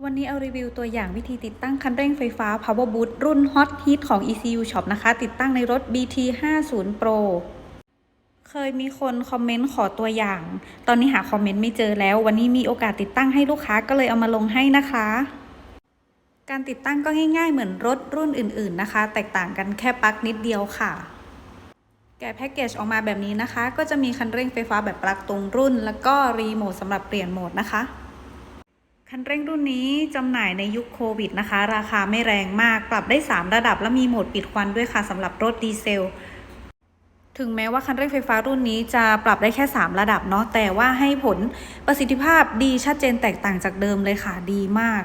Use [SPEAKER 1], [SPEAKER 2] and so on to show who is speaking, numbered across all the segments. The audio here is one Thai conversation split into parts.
[SPEAKER 1] วันนี้เอารีวิวตัวอย่างวิธีติดตั้งคันเร่งไฟฟ้า Power Boost รุ่น Hot Heat ของ ECU Shop นะคะ ติดตั้งในรถ BT 50 Pro เคยมีคนคอมเมนต์ขอตัวอย่าง ตอนนี้หาคอมเมนต์ไม่เจอแล้ว วันนี้มีโอกาสติดตั้งให้ลูกค้าก็เลยเอามาลงให้นะคะ การติดตั้งก็ง่าย ๆ เหมือนรถรุ่นอื่น ๆนะคะ แตกต่างกันแค่ปลั๊กนิดเดียวค่ะแกะแพ็กเกจออกมาแบบนี้นะคะ ก็จะมีคันเร่งไฟฟ้าแบบปลั๊กตรงรุ่น แล้วก็รีโมทสำหรับเปลี่ยนโหมดนะคะ คันเร่งรุ่นนี้จำหน่ายในยุคโควิดนะคะ ราคาไม่แรงมาก ปรับได้ 3 ระดับและมีโหมดปิดควันด้วยค่ะสำหรับรถดีเซล ถึงแม้ว่าคันเร่งไฟฟ้ารุ่นนี้จะปรับได้แค่ 3 ระดับเนาะแต่ว่าให้ผลประสิทธิภาพดีชัดเจนแตกต่างจากเดิมเลยค่ะดีมาก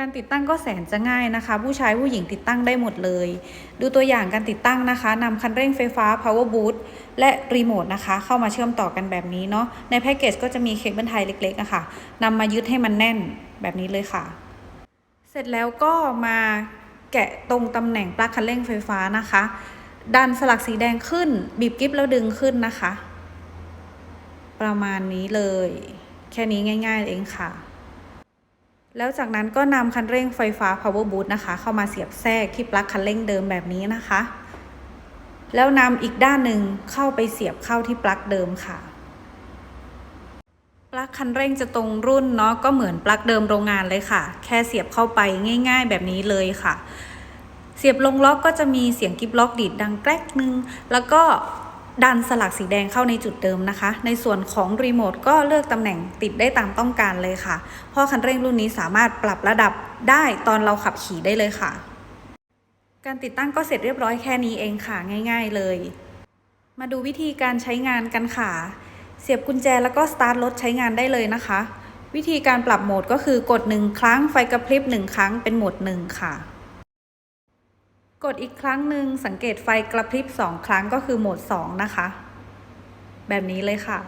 [SPEAKER 1] การติดตั้งก็แสนจะง่ายนะคะ ผู้ชายผู้หญิงติดตั้งได้หมดเลย ดูตัวอย่างการติดตั้งนะคะนำคันเร่งไฟฟ้า power boot และรีโมทนะคะ เข้ามาเชื่อมต่อกันแบบนี้เนาะในแพ็กเกจก็จะมีเคเบิลไทยเล็กๆอะคะ่ะนำมายึดให้มันแน่นแบบนี้เลยค่ะ เสร็จแล้วก็มาแกะตรงตำแหน่งปลั๊กคันเร่งไฟฟ้านะคะดันสลักสีแดงขึ้น บีบกิ๊บแล้วดึงขึ้นนะคะ ประมาณนี้เลย แค่นี้ง่าย ๆ เองค่ะ แล้วจากนั้นก็นำคันเร่งไฟฟ้า power boot นะคะ เข้ามาเสียบแทรกที่ปลั๊กคันเร่งเดิมแบบนี้นะคะ แล้วนำอีกด้านหนึ่งเข้าไปเสียบเข้าที่ปลั๊กเดิมค่ะ ปลั๊กคันเร่งจะตรงรุ่นเนาะก็เหมือนปลั๊กเดิมโรงงานเลยค่ะ แค่เสียบเข้าไปง่าย ๆ แบบนี้เลยค่ะ เสียบลงล็อกก็จะมีเสียงกิ๊บล็อกดีดดังแกรกนึง แล้วก็ ดันสลักสีแดงเข้าในจุดเดิมนะคะ ในส่วนของรีโมทก็เลือกตำแหน่งติดได้ตามต้องการเลยค่ะ เพราะคันเร่งรุ่นนี้สามารถปรับระดับได้ตอนเราขับขี่ได้เลยค่ะ การติดตั้งก็เสร็จเรียบร้อยแค่นี้เองค่ะง่าย ๆเลย มาดูวิธีการใช้งานกันค่ะ เสียบกุญแจแล้วก็สตาร์ทรถใช้งานได้เลยนะคะ วิธีการปรับโหมดก็คือกดหนึ่งครั้งไฟกระพริบหนึ่งครั้งเป็นโหมดหนึ่งค่ะ กดอีกครั้งหนึ่งสังเกตไฟกระพริบสองครั้งก็คือโหมดสองนะคะ แบบนี้เลยค่ะ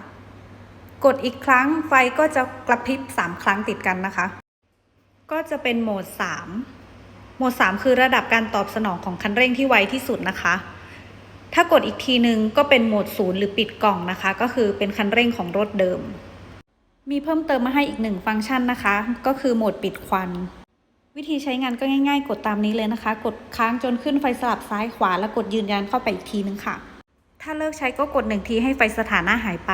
[SPEAKER 1] กดอีกครั้งไฟก็จะกระพริบสามครั้งติดกันนะคะ ก็จะเป็นโหมดสามโหมดสามคือระดับการตอบสนองของคันเร่งที่ไวที่สุดนะคะ ถ้ากดอีกทีนึงก็เป็นโหมดศูนย์หรือปิดกล่องนะคะ ก็คือเป็นคันเร่งของรถเดิม มีเพิ่มเติมมาให้อีกหนึ่งฟังก์ชันนะคะ ก็คือโหมดปิดควัน วิธีใช้งานก็ง่าย ๆ กดตามนี้เลยนะคะ กดค้างจนขึ้นไฟสลับซ้ายขวา แล้วกดยืนยันเข้าไปอีกทีนึงค่ะ ถ้าเลิกใช้ก็กดหนึ่งทีให้ไฟสถานะหายไป